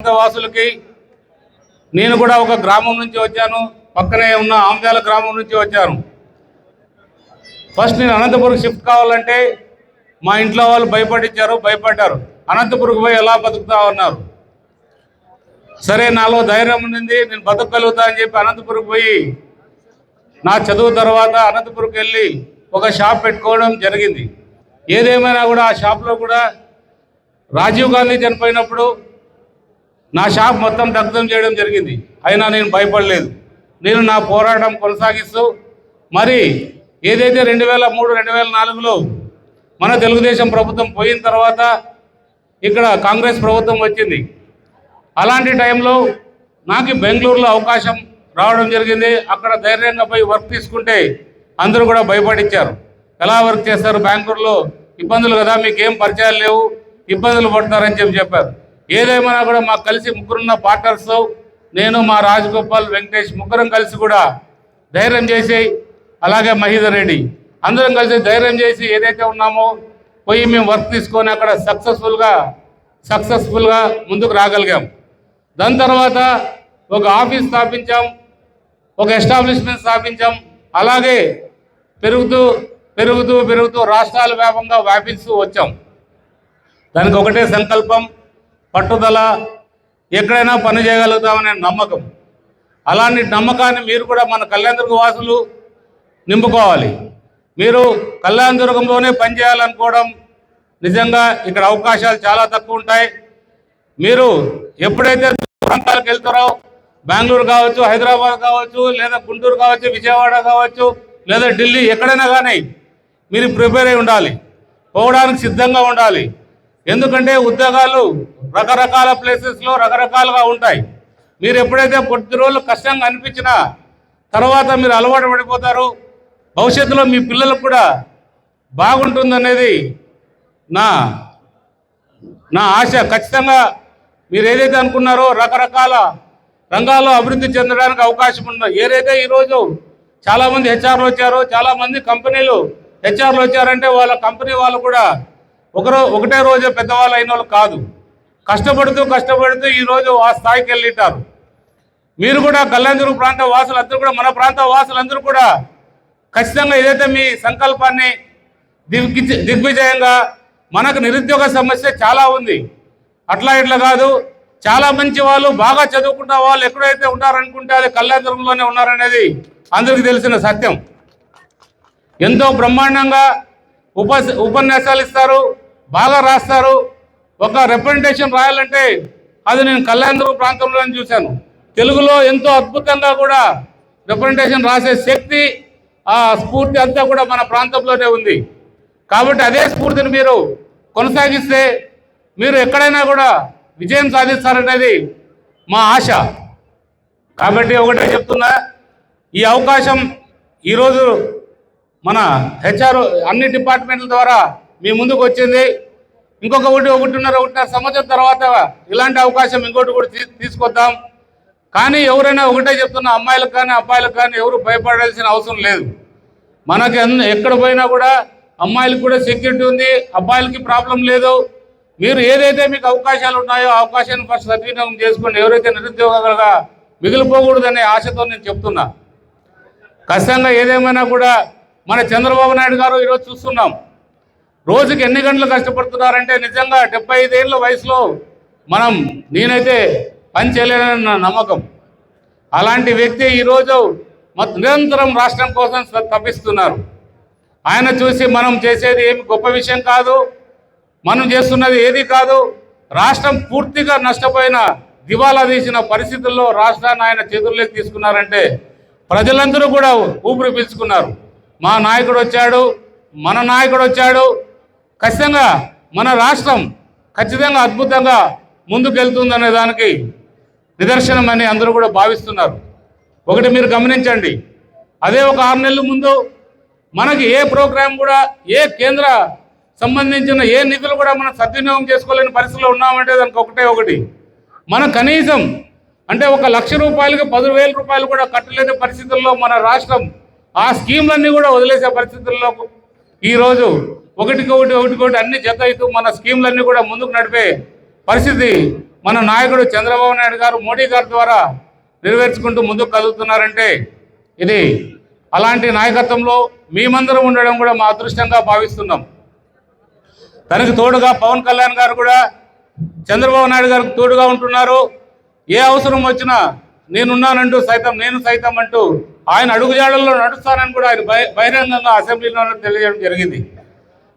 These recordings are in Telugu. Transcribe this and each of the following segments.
వాసులకి నేను కూడా ఒక గ్రామం నుంచి వచ్చాను. పక్కనే ఉన్న ఆంజాల గ్రామం నుంచి వచ్చాను. ఫస్ట్ నేను అనంతపురం షిఫ్ట్ కావాలంటే మా ఇంట్లో వాళ్ళు భయపడించారు భయపడ్డారు. అనంతపురం పోయి ఎలా బతుకుతా ఉన్నారు? సరే నాలో ధైర్యం ఉంది నేను బతకగలుగుతా అని చెప్పి అనంతపురం పోయి నా చదువు తర్వాత అనంతపురంకి వెళ్ళి ఒక షాప్ పెట్టుకోవడం జరిగింది. ఏదేమైనా కూడా ఆ షాప్లో కూడా రాజీవ్ గాంధీ చనిపోయినప్పుడు నా షాప్ మొత్తం దగ్ధం చేయడం జరిగింది. అయినా నేను భయపడలేదు. నేను నా పోరాటం కొనసాగిస్తూ మరి ఏదైతే రెండు వేల మూడు రెండు వేల నాలుగులో మన తెలుగుదేశం ప్రభుత్వం పోయిన తర్వాత ఇక్కడ కాంగ్రెస్ ప్రభుత్వం వచ్చింది. అలాంటి టైంలో నాకు బెంగళూరులో అవకాశం రావడం జరిగింది. అక్కడ ధైర్యంగా పోయి వర్క్ తీసుకుంటే అందరూ కూడా భయపడించారు ఎలా వర్క్ చేస్తారు? బెంగళూరులో ఇబ్బందులు కదా మీకు ఏం పరిచయాలు లేవు ఇబ్బందులు పడతారని చెప్పి చెప్పారు. ఏదేమైనా కూడా మాకు కలిసి ముగ్గురున్న పార్ట్నర్స్ నేను మా రాజగోపాల్ వెంకటేష్ ముగ్గురం కలిసి కూడా ధైర్యం చేసి అలాగే మహీధర్ రెడ్డి అందరం కలిసి ధైర్యం చేసి ఏదైతే ఉన్నామో పోయి మేము వర్క్ తీసుకొని అక్కడ సక్సెస్ఫుల్గా సక్సెస్ఫుల్గా ముందుకు రాగలిగాం. దాని తర్వాత ఒక ఆఫీస్ స్థాపించాం ఒక ఎస్టాబ్లిష్మెంట్ స్థాపించాం అలాగే పెరుగుతూ పెరుగుతూ పెరుగుతూ రాష్ట్రాల వ్యాపంగా వ్యాపిస్తూ వచ్చాం. దానికి ఒకటే సంకల్పం పట్టుదల ఎక్కడైనా పని చేయగలుగుతామనే నమ్మకం. అలాంటి నమ్మకాన్ని మీరు కూడా మన కళ్యాణదుర్గ వాసులు నింపుకోవాలి. మీరు కళ్యాణదుర్గంలోనే పనిచేయాలనుకోవడం నిజంగా ఇక్కడ అవకాశాలు చాలా తక్కువ ఉంటాయి. మీరు ఎప్పుడైతే ప్రాంతాలకు వెళ్తారో బెంగళూరు కావచ్చు హైదరాబాద్ కావచ్చు లేదా గుంటూరు కావచ్చు విజయవాడ కావచ్చు లేదా ఢిల్లీ ఎక్కడైనా కానీ మీరు ప్రిపేర్ అయి ఉండాలి. పోవడానికి సిద్ధంగా ఉండాలి. ఎందుకంటే ఉద్యోగాలు రకరకాల ప్లేసెస్లో రకరకాలుగా ఉంటాయి. మీరు ఎప్పుడైతే కొద్ది రోజులు కష్టంగా అనిపించినా తర్వాత మీరు అలవాటు పడిపోతారు. భవిష్యత్తులో మీ పిల్లలకు కూడా బాగుంటుందనేది నా నా ఆశ. ఖచ్చితంగా మీరు ఏదైతే అనుకున్నారో రకరకాల రంగాల్లో అభివృద్ధి చెందడానికి అవకాశం ఉంది ఏదైతే ఈరోజు చాలామంది హెచ్ఆర్లు వచ్చారో చాలామంది కంపెనీలు హెచ్ఆర్లు వచ్చారంటే వాళ్ళ కంపెనీ వాళ్ళు కూడా ఒకరో ఒకటే రోజే పెద్దవాళ్ళు అయిన వాళ్ళు కాదు. కష్టపడుతూ కష్టపడుతూ ఈరోజు ఆ స్థాయికి వెళ్ళింటారు. మీరు కూడా గల్లందరూ ప్రాంత వాసులందరూ కూడా మన ప్రాంత వాసులందరూ కూడా ఖచ్చితంగా ఏదైతే మీ సంకల్పాన్ని దిగ్విజ దిగ్విజయంగా మనకు నిరుద్యోగ సమస్య చాలా ఉంది. అట్లా ఇట్లా కాదు. చాలా మంచి వాళ్ళు బాగా చదువుకుంటా వాళ్ళు ఎక్కడైతే ఉంటారనుకుంటే అది కళ్యాణంలోనే ఉన్నారనేది అందరికీ తెలిసిన సత్యం. ఎంతో బ్రహ్మాండంగా ఉప ఉపన్యాసాలు ఇస్తారు బాగా రాస్తారు. ఒక రిప్రజెంటేషన్ రాయాలంటే అది నేను కళ్యాణదుర్గం ప్రాంతంలో చూశాను. తెలుగులో ఎంతో అద్భుతంగా కూడా రిప్రజెంటేషన్ రాసే శక్తి ఆ స్ఫూర్తి అంతా కూడా మన ప్రాంతంలోనే ఉంది. కాబట్టి అదే స్ఫూర్తిని మీరు కొనసాగిస్తే మీరు ఎక్కడైనా కూడా విజయం సాధిస్తారనేది మా ఆశ. కాబట్టి ఒకటే చెప్తున్నా ఈ అవకాశం ఈరోజు మన హెచ్ఆర్ అన్ని డిపార్ట్మెంట్ల ద్వారా మీ ముందుకు వచ్చింది. ఇంకొక ఒకటి ఒకటిన్నర ఒకటిన్నర సంవత్సరం తర్వాత ఇలాంటి అవకాశం ఇంకోటి కూడా తీ- తీసుకొద్దాం. కానీ ఎవరైనా ఒకటే చెప్తున్నా అమ్మాయిలకు కానీ అబ్బాయిలకు కానీ ఎవరు భయపడాల్సిన అవసరం లేదు. మనకి ఎక్కడ పోయినా కూడా అమ్మాయిలకు కూడా సెక్యూరిటీ ఉంది అబ్బాయిలకి ప్రాబ్లం లేదు. మీరు ఏదైతే మీకు అవకాశాలు ఉన్నాయో అవకాశాన్ని ఫస్ట్ సద్వినియోగం చేసుకోండి. ఎవరైతే నిరుద్యోగులుగా మిగిలిపోకూడదనే ఆశతో నేను చెప్తున్నా. ఖచ్చితంగా ఏదేమైనా కూడా మన చంద్రబాబు నాయుడు గారు ఈరోజు చూస్తున్నాం. రోజుకి ఎన్ని గంటలు కష్టపడుతున్నారంటే నిజంగా డెబ్బై ఐదేళ్ళ వయసులో మనం నేనైతే పని చేయలేనని నా నమ్మకం. అలాంటి వ్యక్తి ఈరోజు నిరంతరం రాష్ట్రం కోసం తప్పిస్తున్నారు ఆయన చూసి మనం చేసేది ఏమి గొప్ప విషయం కాదు. మనం చేస్తున్నది ఏది కాదు. రాష్ట్రం పూర్తిగా నష్టపోయిన దివాలా తీసిన పరిస్థితుల్లో రాష్ట్రాన్ని ఆయన చేతుల్లోకి తీసుకున్నారంటే ప్రజలందరూ కూడా ఊపిరి పీల్చుకున్నారు. మా నాయకుడు వచ్చాడు మన నాయకుడు వచ్చాడు ఖచ్చితంగా మన రాష్ట్రం ఖచ్చితంగా అద్భుతంగా ముందుకెళ్తుందనే దానికి నిదర్శనం అని అందరూ కూడా భావిస్తున్నారు. ఒకటి మీరు గమనించండి. అదే ఒక ఆరు నెలల ముందు మనకి ఏ ప్రోగ్రాం కూడా ఏ కేంద్ర సంబంధించిన ఏ నిధులు కూడా మనం సద్వినియోగం చేసుకోలేని పరిస్థితిలో ఉన్నామంటే దానికి ఒకటే ఒకటి. మనం కనీసం అంటే ఒక లక్ష రూపాయలకి పదివేల రూపాయలు కూడా కట్టలేని పరిస్థితుల్లో మన రాష్ట్రం ఆ స్కీమ్లన్నీ కూడా వదిలేసే పరిస్థితుల్లో ఈరోజు ఒకటికొకటి ఒకటికొకటి అన్ని జత అవుతూ మన స్కీమ్లన్నీ కూడా ముందుకు నడిపే పరిస్థితి మన నాయకుడు చంద్రబాబు నాయుడు గారు మోడీ గారి ద్వారా నెరవేర్చుకుంటూ ముందుకు కదులుతున్నారంటే ఇది అలాంటి నాయకత్వంలో మేమందరం ఉండడం కూడా మా అదృష్టంగా భావిస్తున్నాం. తనకు తోడుగా పవన్ కళ్యాణ్ గారు కూడా చంద్రబాబు నాయుడు గారికి తోడుగా ఉంటున్నారు. ఏ అవసరం వచ్చినా నేనున్నానంటూ సైతం నేను సైతం అంటూ ఆయన అడుగుజాడల్లో నడుస్తానని కూడా ఆయన బహిరంగంగా అసెంబ్లీలో తెలియజేయడం జరిగింది.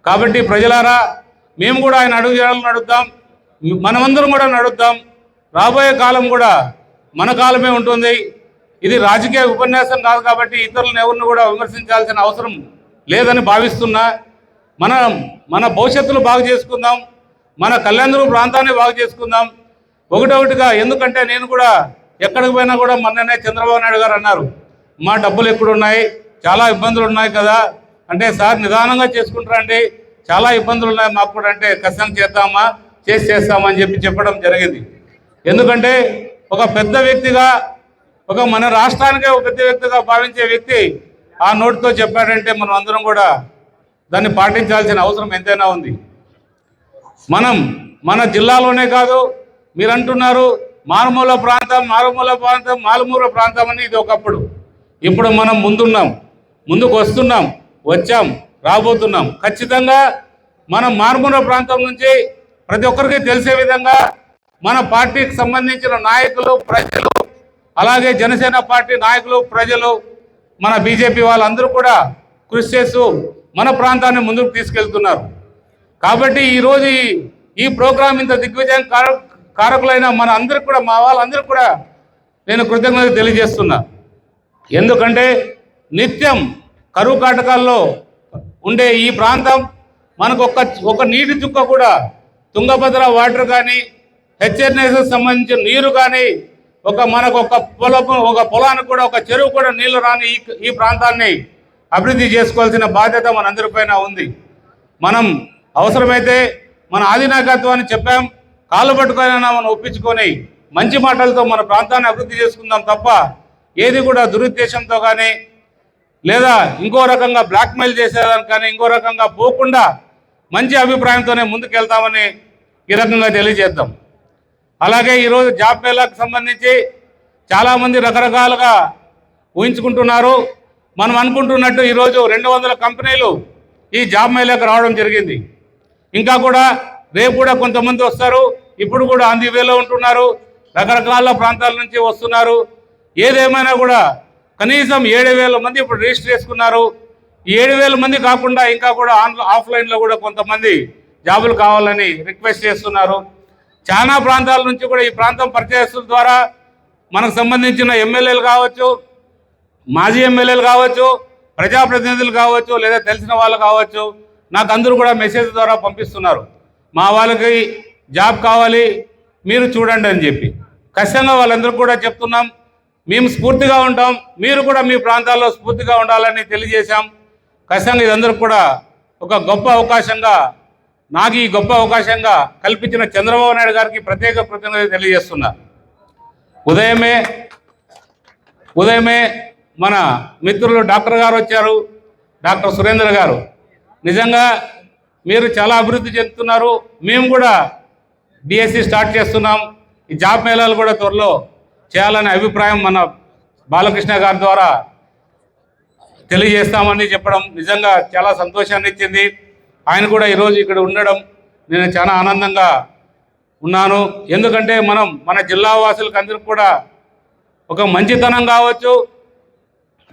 కాబట్టి ప్రజలారా మేము కూడా ఆయన అడుగుజాడలు నడుద్దాం మనమందరం కూడా నడుద్దాం. రాబోయే కాలం కూడా మన కాలమే ఉంటుంది. ఇది రాజకీయ ఉపన్యాసం కాదు కాబట్టి ఇతరులను ఎవరిని కూడా విమర్శించాల్సిన అవసరం లేదని భావిస్తున్నా. మన మన భవిష్యత్తును బాగు చేసుకుందాం. మన కళ్యాణదుర్గ ప్రాంతాన్ని బాగు చేసుకుందాం. ఒకటొకటిగా ఎందుకంటే నేను కూడా ఎక్కడికి పోయినా కూడా మొన్ననే చంద్రబాబు నాయుడు గారు అన్నారు మా డబ్బులు ఎక్కడున్నాయి? చాలా ఇబ్బందులు ఉన్నాయి కదా. అంటే సార్ నిదానంగా చేసుకుంటారండి చాలా ఇబ్బందులు ఉన్నాయి మాకు కూడా అంటే కష్టం చేద్దామా? చేసి చేస్తామని చెప్పి చెప్పడం జరిగింది. ఎందుకంటే ఒక పెద్ద వ్యక్తిగా ఒక మన రాష్ట్రానికే ఒక పెద్ద వ్యక్తిగా భావించే వ్యక్తి ఆ నోటితో చెప్పాడంటే మనం అందరం కూడా దాన్ని పాటించాల్సిన అవసరం ఎంతైనా ఉంది. మనం మన జిల్లాలోనే కాదు మీరు అంటున్నారు మారుమూల ప్రాంతం మారుమూల ప్రాంతం మారుమూల ప్రాంతం అని ఇది ఒకప్పుడు. ఇప్పుడు మనం ముందున్నాం ముందుకు వస్తున్నాం. వచ్చాం రాబోతున్నాం. ఖచ్చితంగా మనం మారుమూల ప్రాంతం నుంచి ప్రతి ఒక్కరికి తెలిసే విధంగా మన పార్టీకి సంబంధించిన నాయకులు ప్రజలు అలాగే జనసేన పార్టీ నాయకులు ప్రజలు మన బీజేపీ వాళ్ళందరూ కూడా కృషి చేస్తూ మన ప్రాంతాన్ని ముందుకు తీసుకెళ్తున్నారు. కాబట్టి ఈరోజు ఈ- ఈ ప్రోగ్రాం ఇంత దిగ్విజయం కార కారకులైన మన అందరికి కూడా మా వాళ్ళందరికీ కూడా నేను కృతజ్ఞత తెలియజేస్తున్నా. ఎందుకంటే నిత్యం కరువు కాటకాల్లో ఉండే ఈ ప్రాంతం మనకు ఒక ఒక నీటి చుక్క కూడా తుంగభద్ర వాటర్ కానీ హెచ్ఎన్ఎస్ సంబంధించిన నీరు కానీ ఒక మనకు ఒక పొలం ఒక పొలానికి కూడా ఒక చెరువు కూడా నీళ్ళు రాని ఈ ఈ ప్రాంతాన్ని అభివృద్ధి చేసుకోవాల్సిన బాధ్యత మనందరిపైన ఉంది. మనం అవసరమైతే మన ఆధినాయకత్వాన్ని చెప్పాం కాళ్ళు పట్టుకొని మనం ఒప్పించుకొని మంచి మాటలతో మన ప్రాంతాన్ని అభివృద్ధి చేసుకుందాం తప్ప ఏది కూడా దురుద్దేశంతో కానీ లేదా ఇంకో రకంగా బ్లాక్మెయిల్ చేసేదానికి కానీ ఇంకో రకంగా పోకుండా మంచి అభిప్రాయంతోనే ముందుకెళ్తామని ఈ రకంగా తెలియజేద్దాం. అలాగే ఈరోజు జాబ్ మేళాకు సంబంధించి చాలామంది రకరకాలుగా ఊహించుకుంటున్నారు. మనం అనుకుంటున్నట్టు ఈరోజు రెండు వందల కంపెనీలు ఈ జాబ్ మేళాకు రావడం జరిగింది. ఇంకా కూడా రేపు కూడా కొంతమంది వస్తారు. ఇప్పుడు కూడా అందివేలో ఉంటున్నారు. రకరకాల ప్రాంతాల నుంచి వస్తున్నారు. ఏదేమైనా కూడా కనీసం ఏడు వేల మంది ఇప్పుడు రిజిస్టర్ చేసుకున్నారు. ఏడు వేల మంది కాకుండా ఇంకా కూడా ఆన్ ఆఫ్లైన్లో కూడా కొంతమంది జాబులు కావాలని రిక్వెస్ట్ చేస్తున్నారు. చాలా ప్రాంతాల నుంచి కూడా ఈ ప్రాంతం పరిచయస్తుల ద్వారా మనకు సంబంధించిన ఎమ్మెల్యేలు కావచ్చు మాజీ ఎమ్మెల్యేలు కావచ్చు ప్రజాప్రతినిధులు కావచ్చు లేదా తెలిసిన వాళ్ళు కావచ్చు నాకు అందరూ కూడా మెసేజ్ ద్వారా పంపిస్తున్నారు. మా వాళ్ళకి జాబ్ కావాలి మీరు చూడండి అని చెప్పి. ఖచ్చితంగా వాళ్ళందరూ కూడా చెప్తున్నాం. మేము స్ఫూర్తిగా ఉంటాం. మీరు కూడా మీ ప్రాంతాల్లో స్ఫూర్తిగా ఉండాలని తెలియజేశాం. ఖచ్చితంగా ఇదందరూ కూడా ఒక గొప్ప అవకాశంగా నాకు ఈ గొప్ప అవకాశంగా కల్పించిన చంద్రబాబు నాయుడు గారికి ప్రత్యేక కృతజ్ఞత తెలియజేస్తున్నా. ఉదయమే ఉదయమే మన మిత్రులు డాక్టర్ గారు వచ్చారు. డాక్టర్ సురేంద్ర గారు. నిజంగా మీరు చాలా అభివృద్ధి చెందుతున్నారు. మేము కూడా డిఎస్సి స్టార్ట్ చేస్తున్నాం. ఈ జాబ్ మేళాలు కూడా త్వరలో చేయాలనే అభిప్రాయం మన బాలకృష్ణ గారి ద్వారా తెలియజేస్తామని చెప్పడం నిజంగా చాలా సంతోషాన్ని ఇచ్చింది. ఆయన కూడా ఈరోజు ఇక్కడ ఉండడం నేను చాలా ఆనందంగా ఉన్నాను. ఎందుకంటే మనం మన జిల్లా వాసులకు అందరికి కూడా ఒక మంచితనం కావచ్చు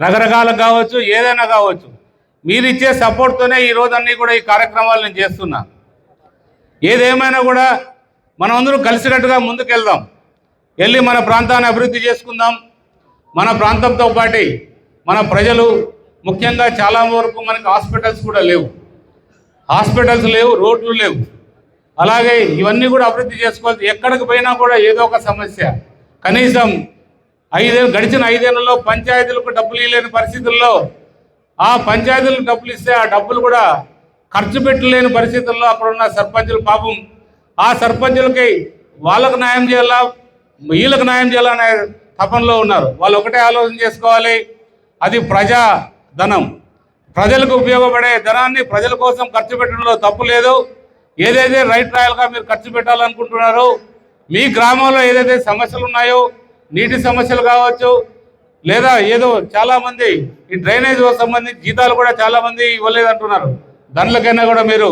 రకరకాలు కావచ్చు ఏదైనా కావచ్చు. మీరు ఇచ్చే సపోర్ట్తోనే ఈ రోజు అన్నీ కూడా ఈ కార్యక్రమాలు నేను చేస్తున్నా. ఏదేమైనా కూడా మనం అందరూ కలిసికట్టుగా ముందుకెళ్దాం. వెళ్ళి మన ప్రాంతాన్ని అభివృద్ధి చేసుకుందాం. మన ప్రాంతంతో పాటు మన ప్రజలు ముఖ్యంగా చాలా వరకు మనకి హాస్పిటల్స్ కూడా లేవు. హాస్పిటల్స్ లేవు రోడ్లు లేవు. అలాగే ఇవన్నీ కూడా అభివృద్ధి చేసుకోవచ్చు ఎక్కడికి పోయినా కూడా ఏదో ఒక సమస్య. కనీసం ఐదేళ్ళు గడిచిన ఐదేళ్ళలో పంచాయతీలకు డబ్బులు ఇవ్వలేని పరిస్థితుల్లో ఆ పంచాయతీలకు డబ్బులు ఇస్తే ఆ డబ్బులు కూడా ఖర్చు పెట్టలేని పరిస్థితుల్లో అక్కడ ఉన్న సర్పంచులు పాపం. ఆ సర్పంచులకి వాళ్ళకు న్యాయం చేయాలా? వీళ్ళకు న్యాయం చేయాలనే తపనలో ఉన్నారు. వాళ్ళు ఒకటే ఆలోచన చేసుకోవాలి. అది ప్రజా ధనం. ప్రజలకు ఉపయోగపడే ధనాన్ని ప్రజల కోసం ఖర్చు పెట్టడంలో తప్పు లేదు. ఏదైతే రైట్ రాయల్గా మీరు ఖర్చు పెట్టాలనుకుంటున్నారో మీ గ్రామంలో ఏదైతే సమస్యలు ఉన్నాయో నీటి సమస్యలు కావచ్చు లేదా ఏదో చాలామంది ఈ డ్రైనేజ్ సంబంధించి జీతాలు కూడా చాలామంది ఇవ్వలేదంటున్నారు ఇవ్వలేదు అంటున్నారు. దానిలకైనా కూడా మీరు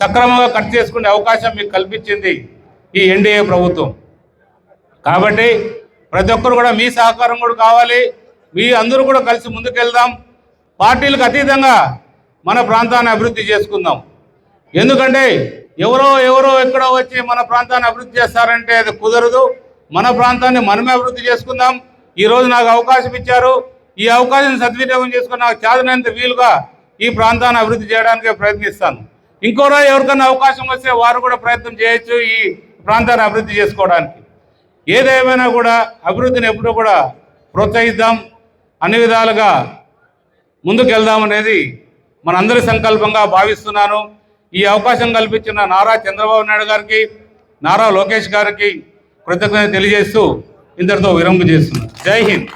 సక్రమంగా కట్ చేసుకునే అవకాశం మీకు కల్పించింది ఈ ఎన్డీఏ ప్రభుత్వం. కాబట్టి ప్రతి ఒక్కరు కూడా మీ సహకారం కూడా కావాలి. మీ అందరూ కూడా కలిసి ముందుకెళ్దాం. పార్టీలకు అతీతంగా మన ప్రాంతాన్ని అభివృద్ధి చేసుకుందాం. ఎందుకంటే ఎవరో ఎవరో ఎక్కడో వచ్చి మన ప్రాంతాన్ని అభివృద్ధి చేస్తారంటే అది కుదరదు. మన ప్రాంతాన్ని మనమే అభివృద్ధి చేసుకుందాం. ఈరోజు నాకు అవకాశం ఇచ్చారు. ఈ అవకాశం సద్వినియోగం చేసుకుని నాకు చేతనంత వీలుగా ఈ ప్రాంతాన్ని అభివృద్ధి చేయడానికి ప్రయత్నిస్తాను. ఇంకోరో ఎవరికైనా అవకాశం వస్తే వారు కూడా ప్రయత్నం చేయొచ్చు ఈ ప్రాంతాన్ని అభివృద్ధి చేసుకోవడానికి. ఏదేమైనా కూడా అభివృద్ధిని ఎప్పుడూ కూడా ప్రోత్సహిద్దాం. అన్ని విధాలుగా ముందుకెళ్దాం అనేది మనందరి సంకల్పంగా భావిస్తున్నాను. ఈ అవకాశం కల్పించిన నారా చంద్రబాబు నాయుడు గారికి నారా లోకేష్ గారికి కృతజ్ఞత తెలియజేస్తూ ఇంతటితో విరమణ చేస్తున్నాను. జై హింద్.